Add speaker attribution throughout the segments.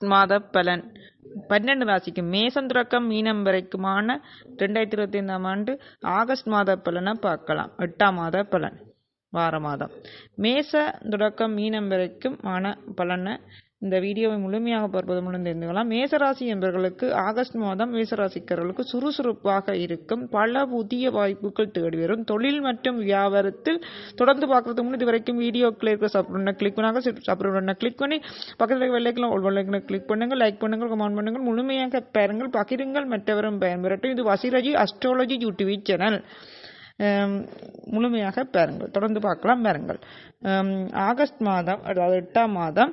Speaker 1: மாத பலன். பன்னெண்டு ராசிக்கு மேசம் துறக்கம் மீனம் வரைக்குமான ரெண்டாயிரத்தி இருபத்தி ஐந்தாம் ஆண்டு ஆகஸ்ட் மாத பலனை பார்க்கலாம். எட்டாம் மாத பலன். வார மாதம். மேச துறக்கம் மீனம் வரைக்கும் ஆன பலனை இந்த வீடியோவை முழுமையாக பார்ப்பது மூலம் தெரிந்து கொள்ளலாம். மேசராசி என்பவர்களுக்கு ஆகஸ்ட் மாதம் மேசராசிக்காரர்களுக்கு சுறுசுறுப்பாக இருக்கும். பல புதிய வாய்ப்புகள் தேடி வரும். தொழில் மற்றும் வியாபாரத்தில் தொடர்ந்து பார்க்கறதுக்கு முன்னாடி இது வரைக்கும் வீடியோக்கில் இருக்க சப்ரூனை கிளிக் பண்ணாங்க. சப்ரூனை கிளிக் பண்ணி பக்கத்தில் வெள்ளைக்கில் ஒரு வெள்ளைக்கில் கிளிக் பண்ணுங்கள் லைக் பண்ணுங்கள் கமெண்ட் பண்ணுங்கள். முழுமையாக பாருங்கள் பகிருங்கள் மற்றவரும் பயன்பெறட்டும். இது வசிரஜி அஸ்ட்ராலஜி யூடியூப் சேனல் முழுமையாக பாருங்கள் தொடர்ந்து பார்க்கலாம் பாருங்கள் ஆகஸ்ட் மாதம் அதாவது எட்டாம் மாதம்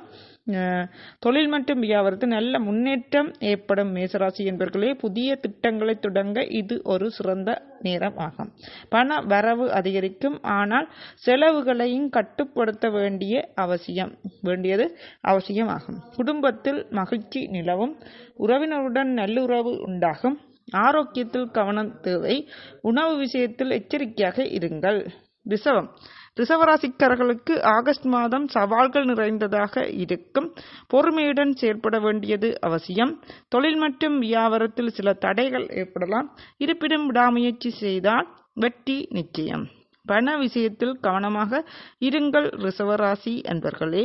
Speaker 1: தொழில் மற்றும் வியாபாரத்தில் நல்ல முன்னேற்றம் ஏற்படும் மேசராசி என்பவர்களே புதிய திட்டங்களை தொடங்க இது ஒரு சிறந்த நேரம் ஆகும் பண வரவு அதிகரிக்கும் ஆனால் செலவுகளையும் கட்டுப்படுத்த வேண்டிய அவசியம் வேண்டியது அவசியமாகும். குடும்பத்தில் மகிழ்ச்சி நிலவும் உறவினருடன் நல்லுறவு உண்டாகும் ஆரோக்கியத்தில் கவனம் தேவை உணவு விஷயத்தில் எச்சரிக்கையாக இருங்கள். ரிசவம் ரிசவராசிக்காரர்களுக்கு ஆகஸ்ட் மாதம் சவால்கள் நிறைந்ததாக இருக்கும். பொறுமையுடன் செயற்பட வேண்டியது அவசியம். தொழில் மற்றும் வியாபாரத்தில் சில தடைகள் ஏற்படலாம். இருப்பினும் விடாமுயற்சி செய்தால் வெற்றி நிச்சயம். பண விஷயத்தில் கவனமாக இருங்கள் ரிசவராசி என்பர்களே.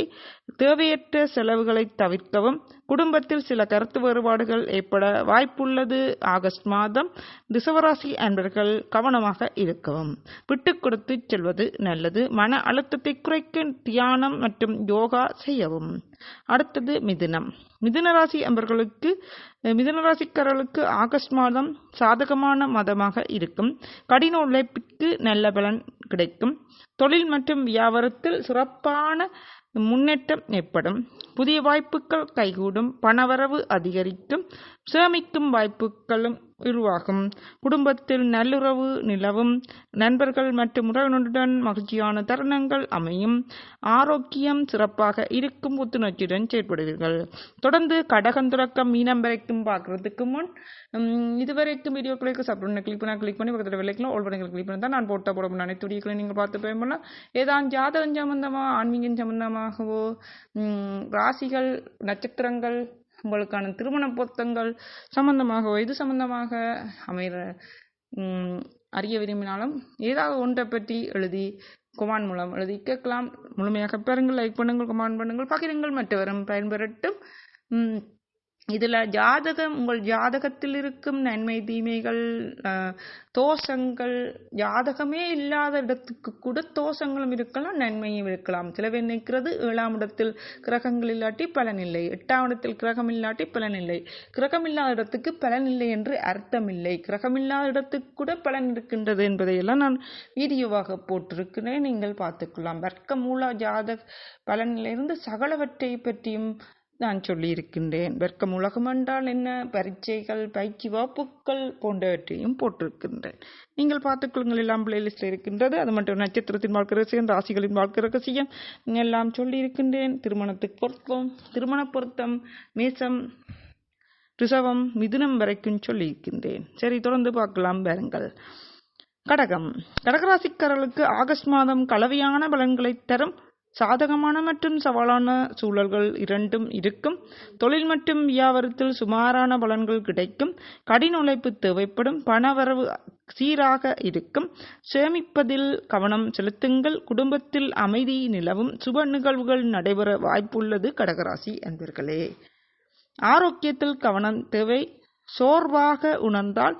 Speaker 1: தேவையற்ற செலவுகளை தவிர்க்கவும். குடும்பத்தில் சில கருத்து வேறுபாடுகள் ஏற்பட வாய்ப்புள்ளது. ஆகஸ்ட் மாதம் ரிசவராசி அன்பர்கள் கவனமாக இருக்கவும். விட்டு கொடுத்து செல்வது நல்லது. மன அழுத்தத்தை குறைக்க தியானம் மற்றும் யோகா செய்யவும். அடுத்தது மிதுனம். மிதுனராசி அன்பர்களுக்கு மிதுனராசிக்காரர்களுக்கு ஆகஸ்ட் மாதம் சாதகமான மாதமாக இருக்கும். கடின உழைப்பிற்கு நல்ல பலன் கிடைக்கும். தொழில் மற்றும் வியாபாரத்தில் சிறப்பான முன்னேற்றம் ஏற்படும். புதிய வாய்ப்புகள் கைகூடும். பணவரவு அதிகரிக்கும். சேமிக்கும் வாய்ப்புகளும் உருவாகும். குடும்பத்தில் நல்லுறவு நிலவும். நண்பர்கள் மற்றும் உறவினருடன் மகிழ்ச்சியான தருணங்கள் அமையும். ஆரோக்கியம் சிறப்பாக இருக்கும் புத்துணர்ச்சியுடன் செயற்படுவீர்கள். தொடர்ந்து கடகம் துறக்கம் மீனம் வரைக்கும் பார்க்கறதுக்கு முன் இதுவரைக்கும் வீடியோக்களுக்கு சப்ரூனை கிளிக் பண்ணால் கிளிக் பண்ணி பக்கத்தில் வெள்ளைக்கலாம் ஓல் பண்ணி கிளிக் பண்ணி தான் நான் போட்ட போட அனைத்து வீடியோக்களை நீங்கள் பார்த்து பயன்படலாம். ஏதான் ஜாதகம் சம்பந்தமாக ஆன்மீகம் சம்பந்தமாகவோ ராசிகள் நட்சத்திரங்கள் உங்களுக்கான திருமண பொருத்தங்கள் சம்பந்தமாகவோ இது சம்பந்தமாக அமைகிற அறிய விரும்பினாலும் ஏதாவது ஒன்றை பற்றி எழுதி கொமான் மூலம் எழுதி கேட்கலாம். முழுமையாக பெறுங்கள் லைக் பண்ணுங்கள் கொமான் பண்ணுங்கள் பகிருங்கள் மற்றவரும் பயன்பெறட்டும். இதில் ஜாதகம் உங்கள் ஜாதகத்தில் இருக்கும் நன்மை தீமைகள் தோஷங்கள் ஜாதகமே இல்லாத இடத்துக்கு கூட தோஷங்களும் இருக்கலாம் நன்மையும் இருக்கலாம். சிலவே நிற்கிறது ஏழாம் இடத்தில் கிரகங்கள் இல்லாட்டி பலன் இல்லை. எட்டாம் இடத்தில் கிரகம் இல்லாட்டி பலன் இல்லை. கிரகம் இல்லாத இடத்துக்கு பலன் இல்லை என்று அர்த்தம் இல்லை. கிரகம் இல்லாத இடத்துக்கு கூட பலன் இருக்கின்றது என்பதையெல்லாம் நான் வீடியோவாக போட்டிருக்கிறேன். நீங்கள் பார்த்துக்கலாம். வர்க்க மூல ஜாதக பலனிலிருந்து சகலவற்றை பற்றியும் நான் சொல்லியிருக்கின்றேன். வெர்க்கம் உலகம் என்றால் என்ன? பரீட்சைகள் பயிற்சி வகுப்புகள் போன்றவற்றையும் போட்டிருக்கின்றேன். நீங்கள் பார்த்துக்கொள்ளுங்கள் எல்லாம் பிளேலிஸ்டில் இருக்கின்றது. அது மட்டும் நட்சத்திரத்தின் வாழ்க்கை ரகசியம் ராசிகளின் வாழ்க்கை ரகசியம். எல்லாம் சொல்லியிருக்கின்றேன். திருமணத்துக்கு பொருத்தம் திருமண பொருத்தம் மேசம் ரிசவம் மிதுனம் வரைக்கும் சொல்லியிருக்கின்றேன். சரி தொடர்ந்து பார்க்கலாம் பாருங்கள் கடகம். கடகராசிக்காரர்களுக்கு ஆகஸ்ட் மாதம் கலவையான பலன்களை தரும். சாதகமான மற்றும் சவாலான சூழல்கள் இரண்டும் இருக்கும். தொழில் மற்றும் வியாபாரத்தில் சுமாரான பலன்கள் கிடைக்கும். கடின உழைப்பு தேவைப்படும். பணவரவு சீராக இருக்கும். சேமிப்பதில் கவனம் செலுத்துங்கள். குடும்பத்தில் அமைதி நிலவும். சுப நிகழ்வுகள் நடைபெற வாய்ப்புள்ளது. கடகராசி என்பர்களே. ஆரோக்கியத்தில் கவனம் தேவை. சோர்வாக உணர்ந்தால்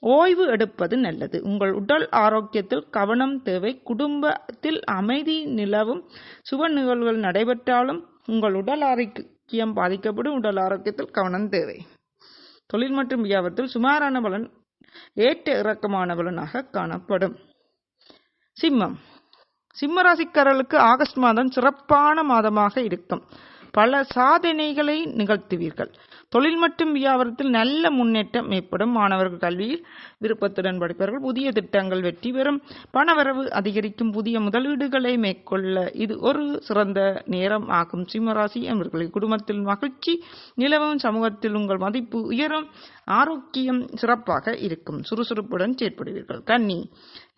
Speaker 1: ஓய்வு எடுப்பது நல்லது. உங்கள் உடல் ஆரோக்கியத்தில் கவனம் தேவை. குடும்பத்தில் அமைதி நிலவும். சுப நிகழ்வுகள் நடைபெற்றாலும் உங்கள் உடல் ஆரோக்கியம் பாதிக்கப்படும். உடல் ஆரோக்கியத்தில் கவனம் தேவை. தொழில் மற்றும் வியாபாரத்தில் சுமாரான பலன் ஏற்ற இறக்கமான பலனாக காணப்படும். சிம்மம். சிம்மராசிக்காரர்களுக்கு ஆகஸ்ட் மாதம் சிறப்பான மாதமாக இருக்கும். பல சாதனைகளை நிகழ்த்துவீர்கள். தொழில் மற்றும் வியாபாரத்தில் நல்ல முன்னேற்றம் ஏற்படும். மாணவர்கள் கல்வியில் விருப்பத்துடன் படிப்பார்கள் புதிய திட்டங்கள் வெற்றி பெறும். பணவரவு அதிகரிக்கும். புதிய முதலீடுகளை மேற்கொள்ள இது ஒரு சிறந்த நேரம் ஆகும். சிம்மராசி அவர்களின் குடும்பத்தில் மகிழ்ச்சி நிலவும். சமூகத்தில் உங்கள் மதிப்பு உயரும். ஆரோக்கியம் சிறப்பாக இருக்கும். சுறுசுறுப்புடன் செயற்படுவீர்கள். கன்னி.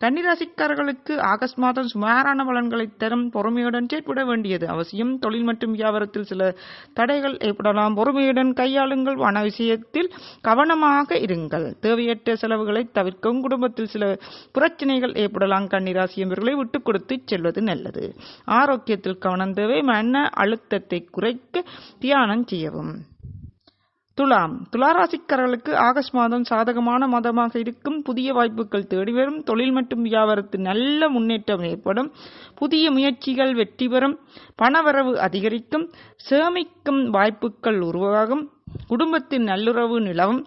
Speaker 1: கன்னிராசிக்காரர்களுக்கு ஆகஸ்ட் மாதம் சுமாரான பலன்களை தரும். பொறுமையுடன் செயற்பட வேண்டியது அவசியம். தொழில் மற்றும் வியாபாரத்தில் சில தடைகள் ஏற்படலாம். பொறுமையுடன் கையாளுங்கள். பண விஷயத்தில் கவனமாக இருங்கள். தேவையற்ற செலவுகளை தவிர்க்கவும். குடும்பத்தில் சில பிரச்சனைகள் ஏற்படலாம். கன்னிராசி என்பவர்களை விட்டுக் கொடுத்து செல்வது நல்லது. ஆரோக்கியத்தில் கவனம் தேவை. மன அழுத்தத்தை குறைக்க தியானம் செய்யவும். துலாம். துளாராசிக்காரர்களுக்கு ஆகஸ்ட் மாதம் சாதகமான மாதமாக இருக்கும். புதிய வாய்ப்புகள் தேடி வரும். தொழில் மற்றும் வியாபாரத்தில் நல்ல முன்னேற்றம் ஏற்படும். புதிய முயற்சிகள் வெற்றி பெறும். பணவரவு அதிகரிக்கும். சேமிக்கும் வாய்ப்புகள் உருவாகும். குடும்பத்தின் நல்லுறவு நிலவும்.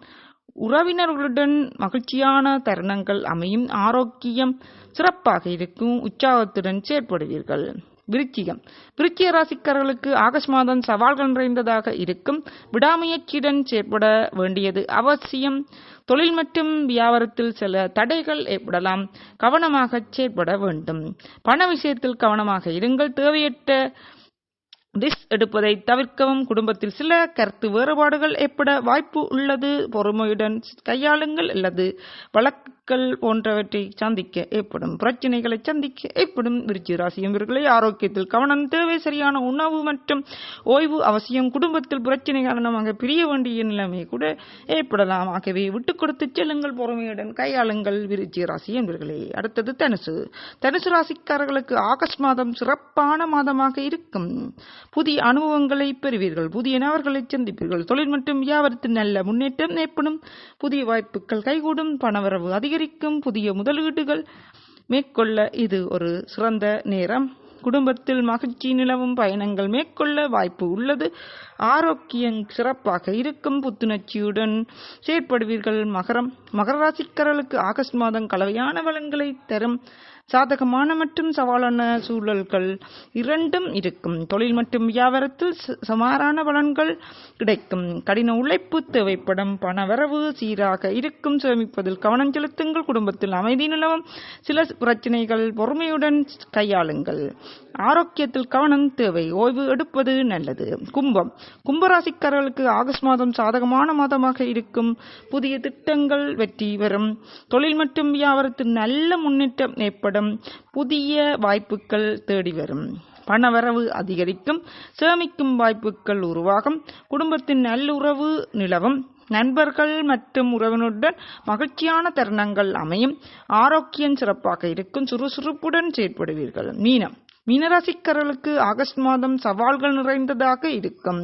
Speaker 1: உறவினர்களுடன் மகிழ்ச்சியான தருணங்கள் அமையும். ஆரோக்கியம் சிறப்பாக இருக்கும். உற்சாகத்துடன் செயற்படுவீர்கள். விருச்சிகம். விருச்சிய ராசிக்காரர்களுக்கு ஆகஸ்ட் மாதம் சவால்கள் நிறைந்ததாக இருக்கும். விடாமுயற்சியுடன் செயற்பட வேண்டியது அவசியம். தொழில் மற்றும் வியாபாரத்தில் சில தடைகள் ஏற்படலாம். கவனமாக செயற்பட வேண்டும். பண விஷயத்தில் கவனமாக இருங்கள். தேவையற்ற ரிஸ்க் எடுப்பதை தவிர்க்கவும். குடும்பத்தில் சில கருத்து வேறுபாடுகள் ஏற்பட வாய்ப்பு உள்ளது. பொறுமையுடன் கையாளுங்கள். அல்லது வழக்குகள் போன்றவற்றை சந்திக்க ஏற்படும் பிரச்சனைகளை சந்திக்க ஏற்படும் விருச்சிக ராசி ஆரோக்கியத்தில் கவனம் தேவை சரியான உணவு மற்றும் ஓய்வு அவசியம் குடும்பத்தில் பிரச்சனை காரணமாக பிரிய வேண்டிய நிலைமை கூட ஏற்படலாம். ஆகவே விட்டு கொடுத்து செல்லுங்கள் பொறுமையுடன் கையாளுங்கள் விருச்சி ராசி என்பவர்களே அடுத்தது தனுசு. தனுசு ராசிக்காரர்களுக்கு ஆகஸ்ட் மாதம் சிறப்பான மாதமாக இருக்கும். புதிய அனுபவங்களை பெறுவீர்கள். புதிய நபர்களை சந்திப்பீர்கள். தொழில் மற்றும் வியாபாரத்தில் நல்ல முன்னேற்றம் ஏற்படும். புதிய வாய்ப்புகள் கைகூடும். பணவரவு அதிகரிக்கும் புதிய முதலீடுகள் மேற்கொள்ள இது ஒரு சிறந்த நேரம். குடும்பத்தில் மகிழ்ச்சி நிலவும் பயணங்கள் மேற்கொள்ள வாய்ப்பு உள்ளது. ஆரோக்கியம் சிறப்பாக இருக்கும் புத்துணர்ச்சியுடன் செயற்படுவீர்கள். மகரம் மகர ராசிக்காரர்களுக்கு ஆகஸ்ட் மாதம் கலவையான வளங்களை தரும் சாதகமான மற்றும் சவாலான சூழல்கள் இரண்டும் இருக்கும். தொழில் மற்றும் வியாபாரத்தில் சமாரான பலன்கள் கிடைக்கும். கடின உழைப்பு தேவைப்படும். பணவரவு சீராக இருக்கும். சேமிப்பதில் கவனம் செலுத்துங்கள். குடும்பத்தில் அமைதி நிலவும். சில பிரச்சனைகள் பொறுமையுடன் கையாளுங்கள். ஆரோக்கியத்தில் கவனம் தேவை ஓய்வு எடுப்பது நல்லது. கும்பம். கும்பராசிக்காரர்களுக்கு ஆகஸ்ட் மாதம் சாதகமான மாதமாக இருக்கும். புதிய திட்டங்கள் வெற்றி வரும் தொழில் மற்றும் வியாபாரத்தில் நல்ல முன்னேற்றம் ஏற்படும். புதிய வாய்ப்புகள் தேடி வரும். பணவரவு அதிகரிக்கும். சேமிக்கும் வாய்ப்புகள் உருவாகும். குடும்பத்தின் நல்லுறவு நிலவும். நண்பர்கள் மற்றும் உறவினருடன் மகிழ்ச்சியான தருணங்கள் அமையும். ஆரோக்கியம் சிறப்பாக இருக்கும். சுறுசுறுப்புடன் செயற்படுவீர்கள். மீனம். மீனராசிக்காரர்களுக்கு ஆகஸ்ட் மாதம் சவால்கள் நிறைந்ததாக இருக்கும்.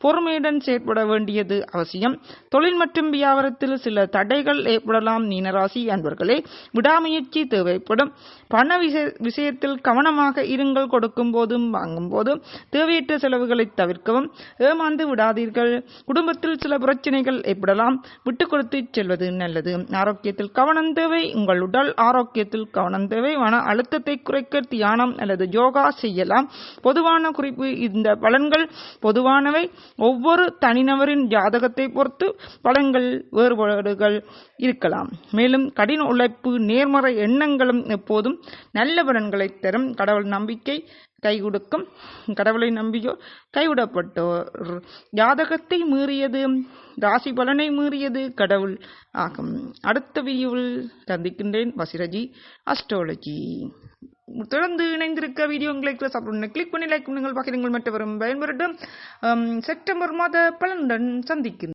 Speaker 1: பொறுமையுடன் செயற்பட வேண்டியது அவசியம். தொழில் மற்றும் வியாபாரத்தில் சில தடைகள் ஏற்படலாம். மீனராசி அன்பர்களே விடாமுயற்சி தேவைப்படும். பண விஷயத்தில் கவனமாக இருங்கள். கொடுக்கும் போதும் வாங்கும் போதும். தேவையற்ற செலவுகளை தவிர்க்கவும். ஏமாந்து விடாதீர்கள். குடும்பத்தில் சில பிரச்சனைகள் ஏற்படலாம். விட்டு கொடுத்து செல்வது நல்லது. ஆரோக்கியத்தில் கவனம் தேவை. உங்கள் உடல் ஆரோக்கியத்தில் கவனம் தேவை. மன அழுத்தத்தை குறைக்க தியானம் அல்லது யோகா செய்யலாம். பொதுவான குறிப்பு இந்த பலன்கள் பொதுவானவை. ஒவ்வொரு தனிநபரின் ஜாதகத்தை பொறுத்து பலன்கள் வேறுபாடுகள் இருக்கலாம். மேலும் கடின உழைப்பு நேர்மறை எண்ணங்களும் எப்போதும் நல்ல பலன்களை தரும். கடவுள் நம்பிக்கை கை கொடுக்கும் கடவுளை நம்பியோ கைவிடப்பட்டோர். ஜாதகத்தை மீறியது ராசி பலனை மீறியது கடவுள் ஆகும். அடுத்த வீடியோவில் சந்திக்கின்றேன். வசிரஜி அஸ்ட்ராலஜி. தொடர்ந்து இணைந்திருக்க வீடியோ உங்களுக்கு சாப்பிடணும் கிளிக் பண்ணி லைக் பண்ணுங்கள். பகிருங்கள் மற்றவரும் பயன்பெறட்டும். செப்டம்பர் மாத பலனுடன் சந்திக்கின்றேன்